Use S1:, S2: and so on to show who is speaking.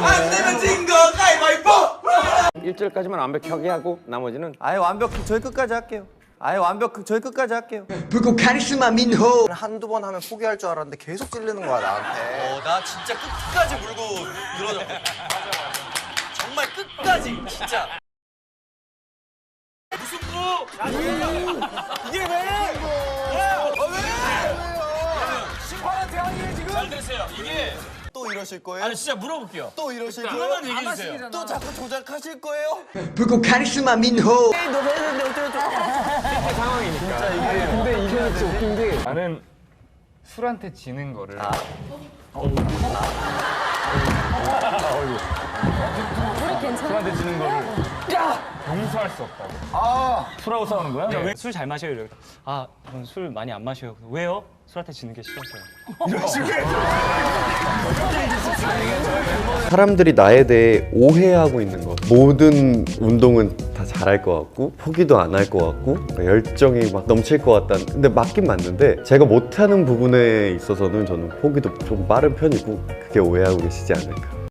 S1: 아, 안 되면 진거 가위바위보! 1절까지만 완벽하게 하고 나머지는
S2: 아예 완벽 저희 끝까지 할게요. 아예 완벽 저희 끝까지 할게요.
S3: 불꽃 카리스마 민호.
S2: 한두 번 하면 포기할 줄 알았는데 계속 찔리는 거야 나한테.
S4: 어, 나 진짜 끝까지 물고 늘어졌 정말 끝까지 진짜. 무슨 무? 이게 왜? 왜? 어, 왜? 심판한테 한 일이 지금? 잘 들으세요. 이게
S2: 또 이러실 거예요?
S4: 아니 진짜 물어볼게요.
S2: 또 이러실 거예요?
S4: 그러면 얘기해 주세요.
S2: 또 자꾸 조작하실 거예요?
S3: 불꽃 카리스마 민호
S5: 나는 술한테 지는 거를 술한테 지는 거를 용서할 수 없다고 술하고 싸우는 거야?
S6: 술잘 마셔요. 이러고. 아, 저는 술 많이 안 마셔요. 왜요? 술한테 지는 게 싫어서요.
S7: 사람들이 나에 대해 오해하고 있는 것. 모든 운동은 다 잘할 것 같고 포기도 안 할 것 같고 열정이 막 넘칠 것 같다는 근데 맞긴 맞는데 제가 못하는 부분에 있어서는 저는 포기도 좀 빠른 편이고 그게 오해하고 계시지 않을까